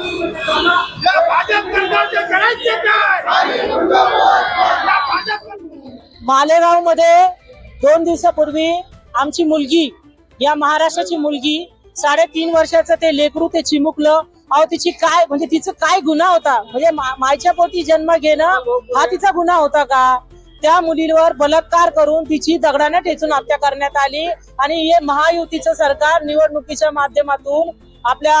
या भाजप सरकारचे करायचे काय? मालेगावमध्ये दोन दिवसापूर्वी आमची मुलगी या महाराष्ट्राची मुलगी साडेतीन वर्षाचं ते लेकरू ते चिमुकलं. अहो तिची काय म्हणजे तिचं काय गुन्हा होता? म्हणजे मायच्या पोटी जन्म घेणं हा तिचा गुन्हा होता का? त्या मुलीवर बलात्कार करून तिची दगडाने ठेचून हत्या करण्यात आली आणि हे महायुतीचं सरकार निवडणुकीच्या माध्यमातून आपल्या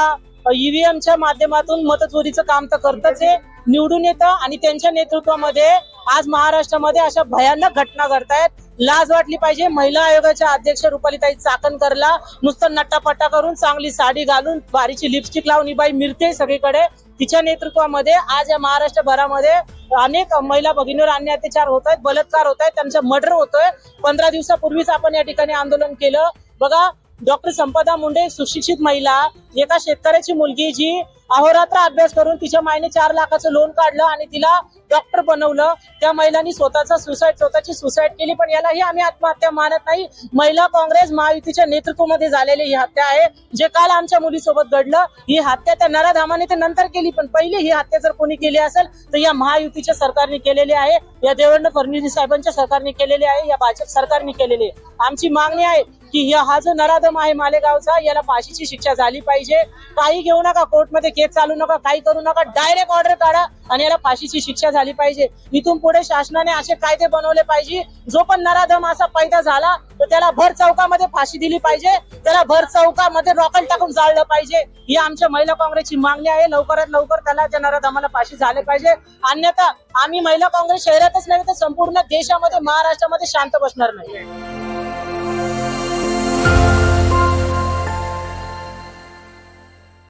ईव्हीएमच्या माध्यमातून मतचोरीचं काम तर करतच आहे. निवडून येतं आणि त्यांच्या नेतृत्वामध्ये आज महाराष्ट्रामध्ये अशा भयानक घटना घडतायत. लाज वाटली पाहिजे. महिला आयोगाच्या अध्यक्ष रुपालीताई चाकणकरला नुसतं नट्टापट्टा करून चांगली साडी घालून भारीची लिपस्टिक लावून ही बाई मिळते सगळीकडे. तिच्या नेतृत्वामध्ये आज या महाराष्ट्रभरामध्ये अनेक महिला भगिनीवर अन्य अत्याचार होत आहेत बलात्कार होत आहेत त्यांचा मर्डर होतोय. पंधरा दिवसापूर्वीच आपण या ठिकाणी आंदोलन केलं. बघा डॉक्टर संपदा मुंडे सुशिक्षित महिला एका शेतकऱ्याची मुलगी जी अहोरात्र अभ्यास करून तिच्या मायने चार लाखाचं लोन काढलं आणि तिला डॉक्टर बनवलं. त्या महिलांनी स्वतःचा सुसाईड स्वतःची सुसाईड केली पण यालाही आम्ही आत्महत्या मानत नाही. महिला काँग्रेस महायुतीच्या नेतृत्वामध्ये झालेली ही हत्या आहे जे काल आमच्या मुलीसोबत घडलं. ही हत्या त्या नराधामाने ते नंतर केली पण पहिली ही हत्या जर कोणी केली असेल तर या महायुतीच्या सरकारने केलेली आहे. या देवेंद्र फडणवीस साहेबांच्या सरकारने केलेली आहे या भाजप सरकारने केलेली आहे. आमची मागणी आहे की हा जो नराधम आहे मालेगावचा याला फाशीची शिक्षा झाली पाहिजे. काही घेऊ नका कोर्टमध्ये केस चालू नका काही करू नका डायरेक्ट ऑर्डर काढा आणि याला फाशीची शिक्षा झाली पाहिजे. इथून पुढे शासनाने असे कायदे बनवले पाहिजे. जो पण नराधम असा पैदा झाला तर त्याला भर चौकामध्ये फाशी दिली पाहिजे. त्याला भर चौकामध्ये रॉकेल टाकून जाळलं पाहिजे. ही आमच्या महिला काँग्रेसची मागणी आहे. लवकरात लवकर त्याला त्या नराधमाला फाशी झाले पाहिजे. अन्यथा आम्ही महिला काँग्रेस शहरातच नव्हे तर संपूर्ण देशामध्ये महाराष्ट्रामध्ये शांत बसणार नाही.